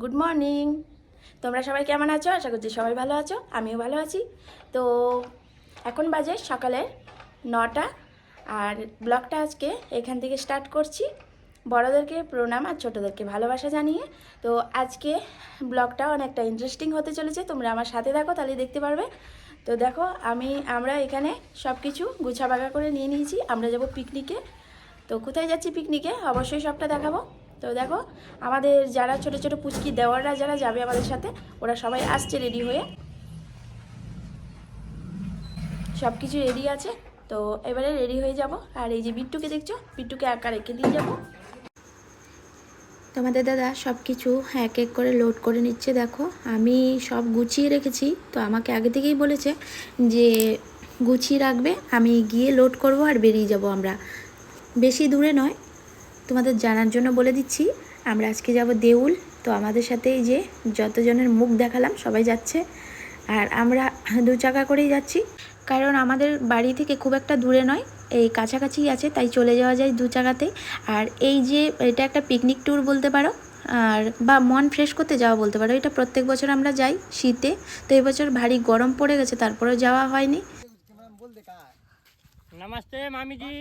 Good morning. তোমরা সবাই কেমন আছো? আশা করছি সবাই ভালো আছো, আমিও ভালো আছি। তো এখন বাজে সকালে নটা, আর ব্লগটা আজকে এখান থেকে স্টার্ট করছি। বড়োদেরকে প্রণাম আর ছোটোদেরকে ভালোবাসা জানিয়ে। তো আজকে ব্লগটা অনেকটা ইন্টারেস্টিং হতে চলেছে, তোমরা আমার সাথে দেখো তাহলে দেখতে পারবে। তো দেখো, আমি, আমরা এখানে সব কিছু গুছাবাগা করে নিয়ে নিয়েছি। আমরা যাব পিকনিকে তো কোথায় যাচ্ছি পিকনিকে অবশ্যই সবটা দেখাবো। তো দেখো, আমাদের যারা ছোট ছোট পুচকি দেওয়াররা যারা যাবে আমাদের সাথে, ওরা সবাই আসছে রেডি হয়ে। সব কিছু রেডি আছে, তো এবারে রেডি হয়ে যাব। আর এই যে বিট্টুকে দেখছ, বিট্টুকে একা রেখে দিয়ে যাব। তোমাদের দাদা সব কিছু এক এক করে লোড করে নিচ্ছে, দেখো। আমি সব গুছিয়ে রেখেছি, তো আমাকে আগে থেকেই বলেছে যে গুছিয়ে রাখবে, আমি গিয়ে লোড করব আর বেরিয়ে যাব আমরা। বেশি দূরে নয় তোমাদের জানার জন্য বলে দিচ্ছি। আমরা আজকে যাব দেউল। তো আমাদের সাথে এই যে যতজনের মুখ দেখালাম সবাই যাচ্ছে। আর আমরা দু চাকা করেই যাচ্ছি। কারণ আমাদের বাড়ি থেকে খুব একটা দূরে নয় এই কাছাকাছি আছে তাই চলে যাওয়া যায় দু চাকাতে। আর এই যে এটা একটা পিকনিক ট্যুর বলতে পারো আর বা মন ফ্রেশ করতে যাওয়া বলতে পারো। এটা প্রত্যেক বছর আমরা যাই শীতে। তো এবছর ভারী গরম পড়ে গেছে তারপরে যাওয়া হয়নি। নমস্তে মামিজি।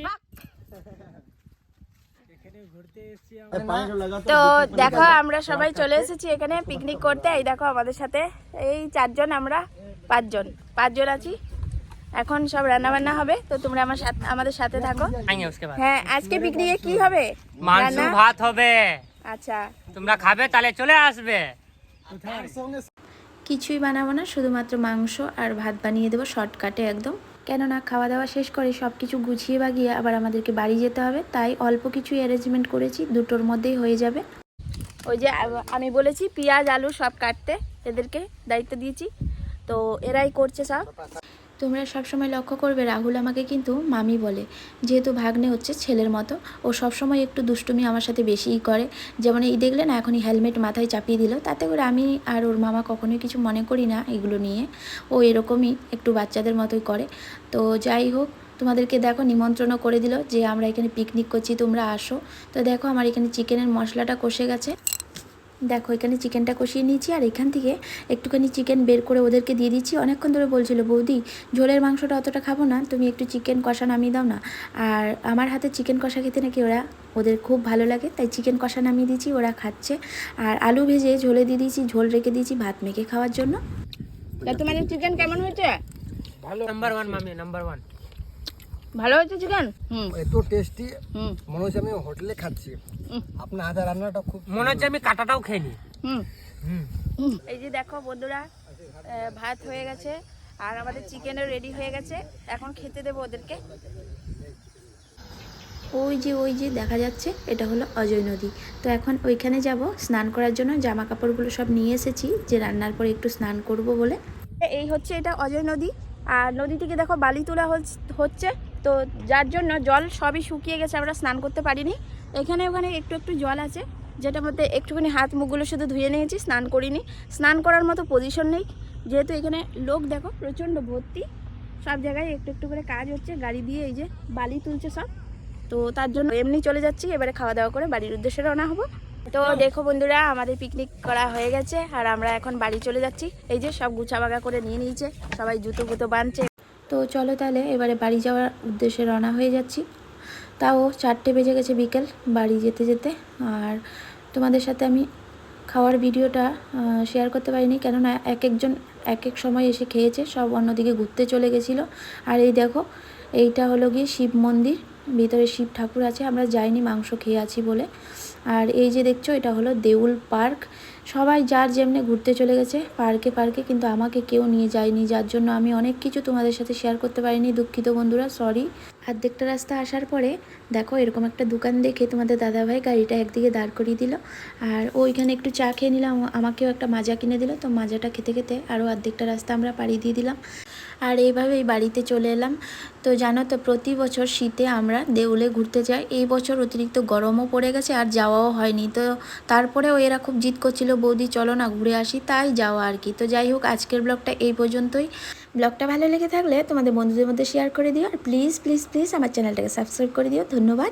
তো দেখো আমরা সবাই চলে এসেছি এখানে পিকনিক করতে। এই দেখো আমাদের সাথে এই চারজন আমরা পাঁচজন পাঁচজন আছি। এখন সব রান্না বান্না হবে তো তোমরা আমার সাথে আমাদের সাথে থাকো। হ্যাঁ আজকে পিকনিকে কি হবে? ভাত হবে। আচ্ছা। তোমরা খাবে তাহলে চলে আসবে। কিছুই বানাবো না শুধুমাত্র মাংস আর ভাত বানিয়ে দেবো শর্টকাটে একদম। কেননা খাওয়া দাওয়া শেষ করে সব কিছু গুছিয়ে বাগিয়ে আবার আমাদেরকে বাড়ি যেতে হবে, তাই অল্প কিছু অ্যারেঞ্জমেন্ট করেছি, দুটোর মধ্যেই হয়ে যাবে। ওই যে আমি বলেছি পেঁয়াজ, আলু সব কাটতে, এদেরকে দায়িত্ব দিয়েছি। তো এরাই করছে সব। তোমরা সবসময় লক্ষ্য করবে, রাহুল আমাকে কিন্তু মামি বলে। যেহেতু ভাগ্নে হচ্ছে ছেলের মতো, ও সবসময় একটু দুষ্টুমি আমার সাথে বেশিই করে। যেমন এই দেখলে না, এখনই হেলমেট মাথায় চাপিয়ে দিল। তাতে করে আমি আর ওর মামা কখনোই কিছু মনে করি না এগুলো নিয়ে। ও এরকমই একটু বাচ্চাদের মতোই করে। তো যাই হোক, তোমাদেরকে দেখো, নিমন্ত্রণও করে দিল যে আমরা এখানে পিকনিক করছি, তোমরা আসো। তো দেখো, আমার এখানে চিকেনের মশলাটা কষে গেছে। দেখো এখানে চিকেনটা কষিয়ে নিয়েছি আর এখান থেকে একটুখানি চিকেন বের করে ওদেরকে দিয়ে দিচ্ছি। অনেকক্ষণ ধরে বলছিল বৌদি ঝোলের মাংসটা অতটা খাব না তুমি একটু চিকেন কষা নামিয়ে দাও না। আর আমার হাতে চিকেন কষা খেতে নাকি ওরা ওদের খুব ভালো লাগে তাই চিকেন কষা নামিয়ে দিয়েছি ওরা খাচ্ছে। আর আলু ভেজে ঝোলে দিয়ে দিয়েছি ঝোল রেখে দিয়েছি ভাত মেখে খাওয়ার জন্য। তা তোমাদের চিকেন কেমন হয়েছে? ভালো। নাম্বার ওয়ান মামি নাম্বার ওয়ান ভালো হয়েছে চিকেন হুম। এত টেস্টি হুম। মনে হচ্ছে আমি হোটেলে খাচ্ছি। আপনার হাতের রান্নাটা খুব মনে হচ্ছে আমি কাটাটাও খেয়ে নি হুম। এই যে দেখো বন্ধুরা ভাত হয়ে গেছে আর আমাদের চিকেনও রেডি হয়ে গেছে। এখন খেতে দেবো ওদেরকে। ওই যে ওই যে দেখা যাচ্ছে এটা হলো অজয় নদী। তো এখন ওইখানে যাব স্নান করার জন্য জামা কাপড়গুলো সব নিয়ে এসেছি যে রান্নার পরে একটু স্নান করব বলে। এই হচ্ছে এটা অজয় নদী। আর নদী থেকে দেখো বালি তোলা হচ- হচ্ছে। তো যার জন্য জল সবই শুকিয়ে গেছে, আমরা স্নান করতে পারিনি। এখানে ওখানে একটু একটু জল আছে, যেটার মধ্যে একটুখানি হাত মুখগুলো শুধু ধুয়ে নিয়েছি, স্নান করিনি। স্নান করার মতো পজিশন নেই। যেহেতু এখানে লোক দেখো, প্রচণ্ড ভর্তি। সব জায়গায় একটু একটু করে কাজ হচ্ছে, গাড়ি দিয়ে এই যে বালি তুলছে সব। তো তার জন্য এমনি চলে যাচ্ছি, এবারে খাওয়া দাওয়া করে বাড়ির উদ্দেশ্যে রওনা হব। তো দেখো বন্ধুরা, আমাদের পিকনিক করা হয়ে গেছে, আর আমরা এখন বাড়ি চলে যাচ্ছি। এই যে সব গুছাবাগা করে নিয়ে নিয়েছে, সবাই জুতো গুতো বাঁধছে। তো চলো তাহলে, এবারে বাড়ি যাওয়ার উদ্দেশ্যে রওনা হয়ে যাচ্ছি। তাও চারটে বেজে গেছে বিকেল বাড়ি যেতে যেতে। আর তোমাদের সাথে আমি খাওয়ার ভিডিওটা শেয়ার করতে পারিনি, কেননা এক একজন এক এক সময় এসে খেয়েছে, সব অন্যদিকে ঘুরতে চলে গেছিল। আর এই দেখো, এইটা হলো গিয়ে শিব মন্দির। ভিতরে শিব ঠাকুর আছে, আমরা যাইনি, মাংস খেয়ে আছি বলে। আর এই যে দেখছ, এটা হলো দেউল পার্ক। সবাই যার যেমনি ঘুরতে চলে গেছে, পার্কে পার্কে, কিন্তু আমাকে কেউ নিয়ে যায়নি। যার জন্য আমি অনেক কিছু তোমাদের সাথে শেয়ার করতে পারিনি, দুঃখিত বন্ধুরা সরি অর্ধেকটা রাস্তা আসার পরে, দেখো, এরকম একটা দোকান দেখে তোমাদের দাদাভাই গাড়িটা একদিকে দাঁড় করিয়ে দিল। আর ওইখানে একটু চা খেয়ে নিলাম, আমাকেও একটা মাজা কিনে দিল। তো মাজাটা খেতে খেতে আরও অর্ধেকটা রাস্তা আমরা পাড়ি দিয়ে দিলাম। আর এইভাবেই বাড়িতে চলে এলাম। তো জানো তো, প্রতি বছর শীতে আমরা দেউলে ঘুরতে যাই। এই বছর অতিরিক্ত গরমও পড়ে গেছে আর যাওয়াও হয়নি। তো তারপরেও এরা খুব জিদ করছিল, বৌদি, চলো না ঘুরে আসি। তাই যাওয়া আর কি। তো যাই হোক, আজকের ব্লগটা এই পর্যন্তই। ব্লগটা ভালো লেগে থাকলে তোমাদের বন্ধুদের মধ্যে শেয়ার করে দিও। আর প্লিজ প্লিজ প্লিজ আমার চ্যানেলটাকে সাবস্ক্রাইব করে দিও। ধন্যবাদ।